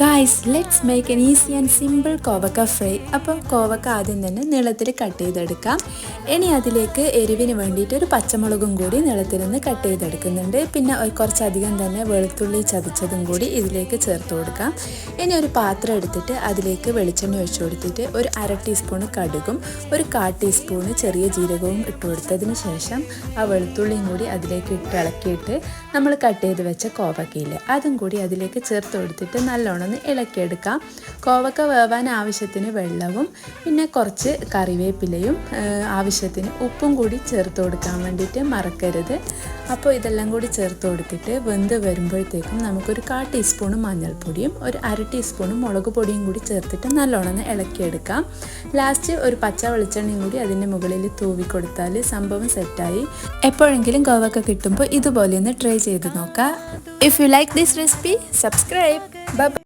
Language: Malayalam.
Guys let's make an easy and simple കോവക്ക ഫ്രൈ. അപ്പം കോവക്ക ആദ്യം തന്നെ നീളത്തിൽ കട്ട് ചെയ്തെടുക്കാം. ഇനി അതിലേക്ക് എരിവിന് വേണ്ടിയിട്ട് ഒരു പച്ചമുളകും കൂടി നീളത്തിൽ നിന്ന് കട്ട് ചെയ്തെടുക്കുന്നുണ്ട്. പിന്നെ കുറച്ചധികം തന്നെ വെളുത്തുള്ളി ചതച്ചതും കൂടി ഇതിലേക്ക് ചേർത്ത് കൊടുക്കാം. ഇനി ഒരു പാത്രം എടുത്തിട്ട് അതിലേക്ക് വെളിച്ചെണ്ണ ഒഴിച്ചു കൊടുത്തിട്ട് ഒരു അര ടീസ്പൂണ് കടുകും ഒരു കാ ടീസ്പൂണ് ചെറിയ ജീരകവും ഇട്ട് കൊടുത്തതിന് ശേഷം ആ വെളുത്തുള്ളിയും കൂടി അതിലേക്ക് ഇട്ട് ഇളക്കിയിട്ട് നമ്മൾ കട്ട് ചെയ്ത് വെച്ച കോവക്കയില്ലേ അതും കൂടി അതിലേക്ക് ചേർത്ത് കൊടുത്തിട്ട് നല്ലോണം ഒന്ന് ഇളക്കിയെടുക്കാം. കോവക്ക വേവാൻ ആവശ്യത്തിന് വെള്ളവും പിന്നെ കുറച്ച് കറിവേപ്പിലയും ആവശ്യത്തിന് ഉപ്പും കൂടി ചേർത്ത് കൊടുക്കാൻ വേണ്ടിയിട്ട് മറക്കരുത്. അപ്പോൾ ഇതെല്ലാം കൂടി ചേർത്ത് കൊടുത്തിട്ട് വെന്ത് വരുമ്പോഴത്തേക്കും നമുക്കൊരു കാ ടീസ്പൂൺ മഞ്ഞൾപ്പൊടിയും ഒരു അര ടീസ്പൂൺ മുളക് പൊടിയും കൂടി ചേർത്തിട്ട് നല്ലോണം ഇളക്കിയെടുക്കാം. ലാസ്റ്റ് ഒരു പച്ച വെളിച്ചെണ്ണയും കൂടി അതിന്റെ മുകളിൽ തൂവി കൊടുത്താൽ സംഭവം സെറ്റായി. എപ്പോഴെങ്കിലും കോവക്ക കിട്ടുമ്പോൾ ഇതുപോലെ ഒന്ന് ട്രൈ ചെയ്ത് നോക്കാം if you like this recipe subscribe bye